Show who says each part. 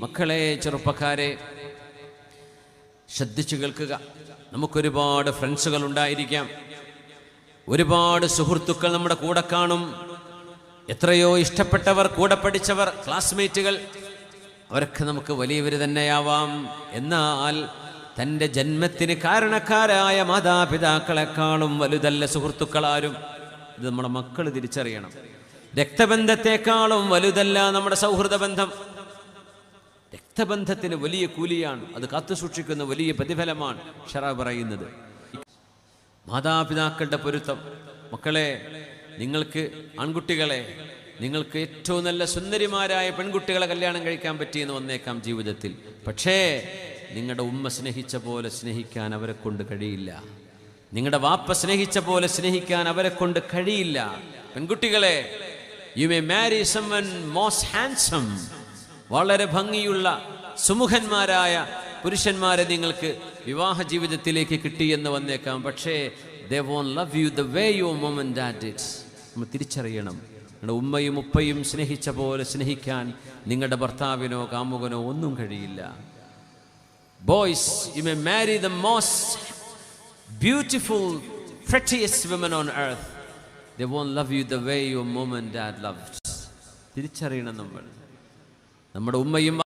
Speaker 1: മക്കളെ ചെറുപ്പക്കാരെ ശ്രദ്ധിച്ചു കേൾക്കുക. നമുക്കൊരുപാട് ഫ്രണ്ട്സുകൾ ഉണ്ടായിരിക്കാം. ഒരുപാട് സുഹൃത്തുക്കൾ നമ്മുടെ കൂടെ കാണും. എത്രയോ ഇഷ്ടപ്പെട്ടവർ കൂടെ പഠിച്ചവർ ക്ലാസ്മേറ്റുകൾ അവരൊക്കെ നമുക്ക് വലിയവർ തന്നെയാവാം. എന്നാൽ തന്റെ ജന്മത്തിന് കാരണക്കാരായ മാതാപിതാക്കളെക്കാളും വലുതല്ല സുഹൃത്തുക്കളാരും. ഇത് നമ്മുടെ മക്കൾ തിരിച്ചറിയണം. രക്തബന്ധത്തെക്കാളും വലുതല്ല നമ്മുടെ സൗഹൃദ ബന്ധം രക്തബന്ധത്തിന് വലിയ കൂലിയാണ്. അത് കാത്തു സൂക്ഷിക്കുന്ന വലിയ പ്രതിഫലമാണ് ഷറ പറയുന്നത്. മാതാപിതാക്കളുടെ പൊരുത്തം. മക്കളെ നിങ്ങൾക്ക് ആൺകുട്ടികളെ നിങ്ങൾക്ക് ഏറ്റവും നല്ല സുന്ദരിമാരായ പെൺകുട്ടികളെ കല്യാണം കഴിക്കാൻ പറ്റിയെന്ന് വന്നേക്കാം ജീവിതത്തിൽ. പക്ഷേ നിങ്ങളുടെ ഉമ്മ സ്നേഹിച്ച പോലെ സ്നേഹിക്കാൻ അവരെ കൊണ്ട് കഴിയില്ല. നിങ്ങളുടെ വാപ്പ സ്നേഹിച്ച പോലെ സ്നേഹിക്കാൻ അവരെ കൊണ്ട് കഴിയില്ല. പെൺകുട്ടികളെ you may marry some most handsome വളരെ ഭംഗിയുള്ള സുമുഖന്മാരായ പുരുഷന്മാരെ നിങ്ങൾക്ക് വിവാഹ ജീവിതത്തിലേക്ക് കിട്ടിയെന്ന് വന്നേക്കാം. പക്ഷേ they won't love you the way your mom and that it's നമ്മൾ തിരിച്ചറിയണം. നിങ്ങളുടെ ഉമ്മയും ഉപ്പയും സ്നേഹിച്ച പോലെ സ്നേഹിക്കാൻ നിങ്ങളുടെ ഭർത്താവിനോ കാമുകനോ ഒന്നും കഴിയില്ല. Boys you may marry the most beautiful women on earth. They won't love you the way your mom and dad loved. തിരിച്ചറിയണം നമ്മൾ. നമ്മുടെ ഉമ്മയും